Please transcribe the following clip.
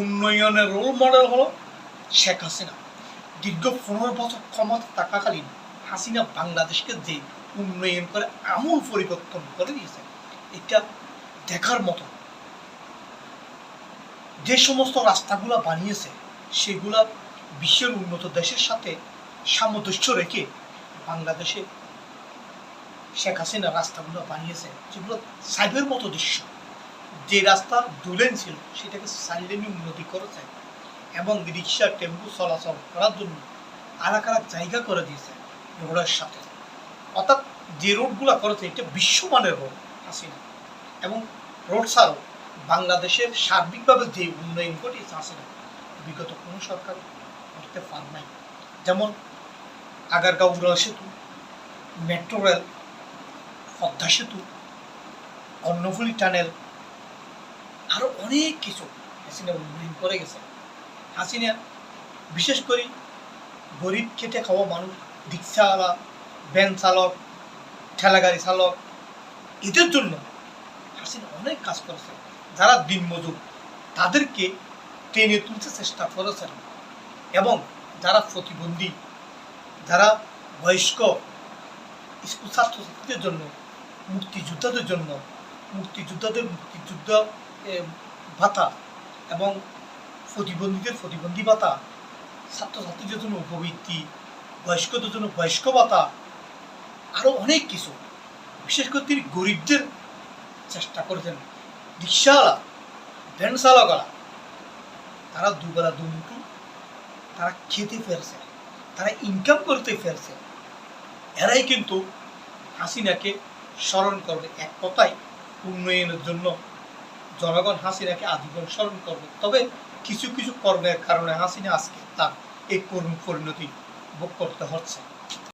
উন্নয়নের role model হলো শেখ হাসিনা। দীর্ঘ পনেরো বছর ক্ষমতা থাকাকালীন হাসিনা বাংলাদেশকে যে উন্নয়ন করে আমূল পরিবর্তন করে দিয়েছে, এটা দেখার মতো। যে সমস্ত রাস্তাগুলো বানিয়েছে, সেগুলা বিশ্বের উন্নত দেশের সাথে সামঞ্জস্য রেখে বাংলাদেশে শেখ হাসিনা রাস্তাগুলো বানিয়েছে, যেগুলো সাইবের মতো দৃশ্য। যে রাস্তা দুলেন ছিল, সেটাকে সাইলেনে উন্নতি করেছে এবং রিক্সা, টেম্পু চলাচল করার জন্য আলাদা আলাদা জায়গা করে দিয়েছে রোডের সাথে। অর্থাৎ যে রোডগুলো করেছে, এটা বিশ্বমানের রোড, হাসিনা। এবং রোড ছাড়াও বাংলাদেশের সার্বিকভাবে যে উন্নয়ন ঘটিয়েছে, হাসিনা, বিগত কোনো সরকার করতে পার নাই। যেমন আগারগাঁও উড়াল সেতু, মেট্রো রেল, পদ্মা সেতু, কর্ণফুলি টানেল আরও অনেক কিছু হাসিনা করে গেছে। হাসিনা বিশেষ করে গরিব খেটে খাওয়া মানুষ, রিক্সাওয়ালা, ভ্যান চালক, ঠেলাগাড়ি চালক, এদের জন্য হাসিনা অনেক কাজ করেছে। যারা দিনমজুর তাদেরকে টেনে তুলতে চেষ্টা করেছেন। এবং যারা প্রতিবন্ধী, যারা বয়স্ক, স্কুল ছাত্রছাত্রীদের জন্য, মুক্তিযোদ্ধাদের জন্য, মুক্তিযোদ্ধাদের মুক্তিযুদ্ধ ভাতা এবং প্রতিবন্ধীদের প্রতিবন্ধী ভাতা, ছাত্রছাত্রীদের জন্য উপবৃত্তি, বয়স্কদের জন্য বয়স্ক ভাতা আরও অনেক কিছু। বিশেষ করে তিনি গরিবদের চেষ্টা করেছেন। রিক্সাওয়ালা, ভ্যান তারা দুবেলা দুমুঠু, তারা খেতে ফেরছে তারা ইনকাম করতে ফেরছে এরাই কিন্তু হাসিনাকে স্মরণ করবে এক কথায় উন্নয়নের জন্য। জনগণ হাসিনাকে আজীবন স্মরণ করবে। তবে কিছু কিছু কর্মের কারণে হাসিনা আজকে তার এই করুণ পরিণতি ভোগ করতে হচ্ছে।